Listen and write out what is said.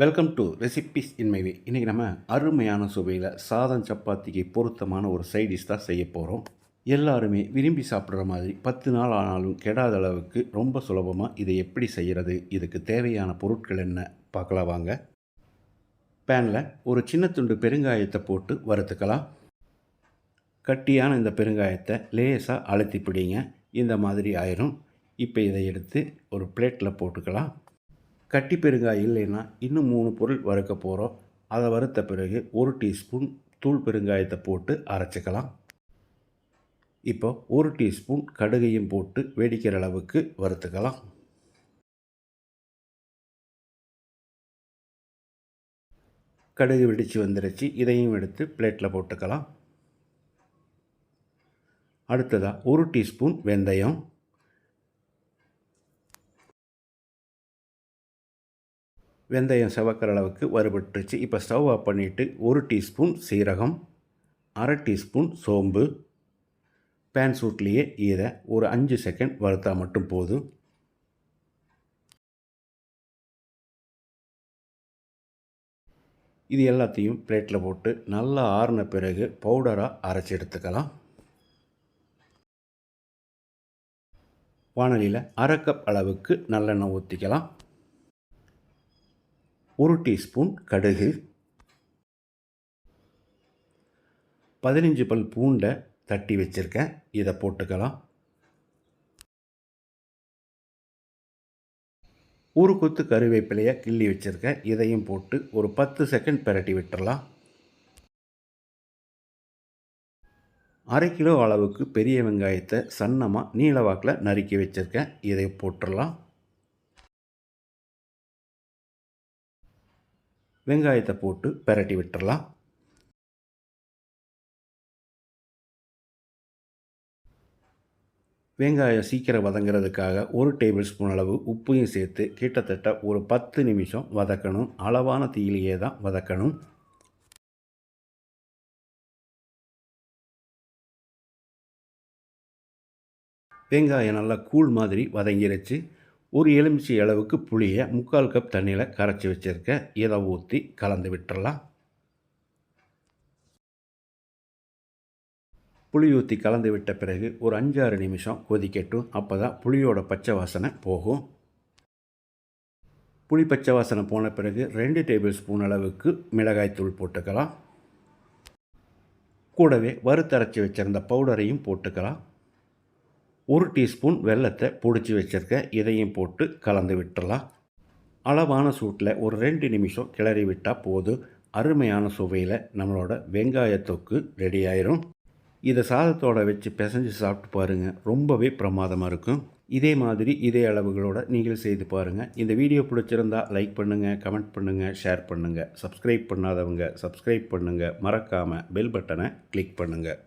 Welcome to recipes இன்மைவே இன்றைக்கி நம்ம அருமையான சுவையில் சாதம் சப்பாத்திக்கு பொருத்தமான ஒரு சைடிஷ் தான் செய்ய போகிறோம் எல்லாருமே விரும்பி சாப்பிட்ற மாதிரி பத்து நாள் ஆனாலும் கெடாத அளவுக்கு ரொம்ப சுலபமாக இதை எப்படி செய்கிறது இதுக்கு தேவையான பொருட்கள் என்ன பார்க்கலாம் வாங்க. பேனில் ஒரு சின்ன துண்டு பெருங்காயத்தை போட்டு வறுத்துக்கலாம். கட்டியான இந்த பெருங்காயத்தை லேசாக அழுத்தி பிடிங்க இந்த மாதிரி ஆயிரும். இப்போ இதை எடுத்து ஒரு பிளேட்டில் போட்டுக்கலாம். கட்டி பெருங்காய் இல்லைன்னா இன்னும் மூணு பொருள் வறுக்க போகிறோம் அதை வறுத்த பிறகு ஒரு டீஸ்பூன் தூள் பெருங்காயத்தை போட்டு அரைச்சிக்கலாம். இப்போ ஒரு டீஸ்பூன் கடுகையும் போட்டு வெடிக்கிற அளவுக்கு வறுத்துக்கலாம். கடுகு வெடித்து வந்துருச்சு. இதையும் எடுத்து பிளேட்டில் போட்டுக்கலாம். அடுத்ததாக ஒரு டீஸ்பூன் வெந்தயம். வெந்தயம் செவக்கிற அளவுக்கு வறுபட்டுருச்சு. இப்போ ஸ்டவ் ஆஃப் பண்ணிவிட்டு ஒரு டீஸ்பூன் சீரகம் அரை டீஸ்பூன் சோம்பு பேன் சூட்லேயே இதை ஒரு அஞ்சு செகண்ட் வறுத்தால் மட்டும் போதும். இது எல்லாத்தையும் பிளேட்டில் போட்டு நல்லா ஆறின பிறகு பவுடராக அரைச்சி எடுத்துக்கலாம். வானலியில் அரை கப் அளவுக்கு நல்லெண்ணெய் ஊற்றிக்கலாம் ஒரு டீஸ்பூன் கடுகு பதினஞ்சு பல் பூண்டை தட்டி வச்சுருக்கேன். இதை போட்டுக்கலாம். ஒரு கொத்து கருவேப்பிலையை கிள்ளி வச்சுருக்கேன். இதையும் போட்டு ஒரு பத்து செகண்ட் பிரட்டி விட்டுறலாம். அரை கிலோ அளவுக்கு பெரிய வெங்காயத்தை சன்னமாக நீளவாக்கில் நறுக்கி வச்சுருக்கேன். இதை போட்டுடலாம் வெங்காயத்தை போட்டு பிரட்டி விட்டுறலாம். வெங்காயம் சீக்கிரம் வதங்கிறதுக்காக ஒரு டேபிள் ஸ்பூன் அளவு உப்பையும் சேர்த்து கிட்டத்தட்ட ஒரு பத்து நிமிஷம் வதக்கணும். அளவான தீயிலேயே தான் வதக்கணும். வெங்காயம் நல்லா கூழ் மாதிரி வதங்கிருச்சு. ஒரு எலுமிச்சை அளவுக்கு புளியை முக்கால் கப் தண்ணியில் கரைச்சி வச்சுருக்க. இதை ஊற்றி கலந்து விட்டுறலாம். புளி ஊற்றி கலந்து விட்ட பிறகு ஒரு அஞ்சாறு நிமிஷம் கொதிக்கட்டும். அப்போ தான் புளியோட பச்சை வாசனை போகும். புளி பச்சை வாசனை போன பிறகு ரெண்டு டேபிள் ஸ்பூன் அளவுக்கு மிளகாய்த்தூள் போட்டுக்கலாம். கூடவே வறுத்தரைச்சி வச்சுருந்த பவுடரையும் போட்டுக்கலாம். ஒரு டீஸ்பூன் வெல்லத்தை பிடிச்சி வச்சுருக்க இதையும் போட்டு கலந்து விட்டுறலாம். அளவான சூட்டில் ஒரு ரெண்டு நிமிஷம் கிளறி விட்டால் போதும். அருமையான சுவையில் நம்மளோட வெங்காய தொக்கு ரெடி ஆயிரும். இதை சாதத்தோட வச்சு பிசைஞ்சு சாப்பிட்டு பாருங்கள் ரொம்பவே பிரமாதமாக இருக்கும். இதே மாதிரி இதே அளவுகளோட நீங்கள் செய்து பாருங்கள் இந்த வீடியோ பிடிச்சிருந்தா லைக் பண்ணுங்கள் கமெண்ட் பண்ணுங்கள் ஷேர் பண்ணுங்கள் சப்ஸ்கிரைப் பண்ணாதவங்க சப்ஸ்கிரைப் பண்ணுங்கள் மறக்காமல் பெல் பட்டனை கிளிக் பண்ணுங்கள்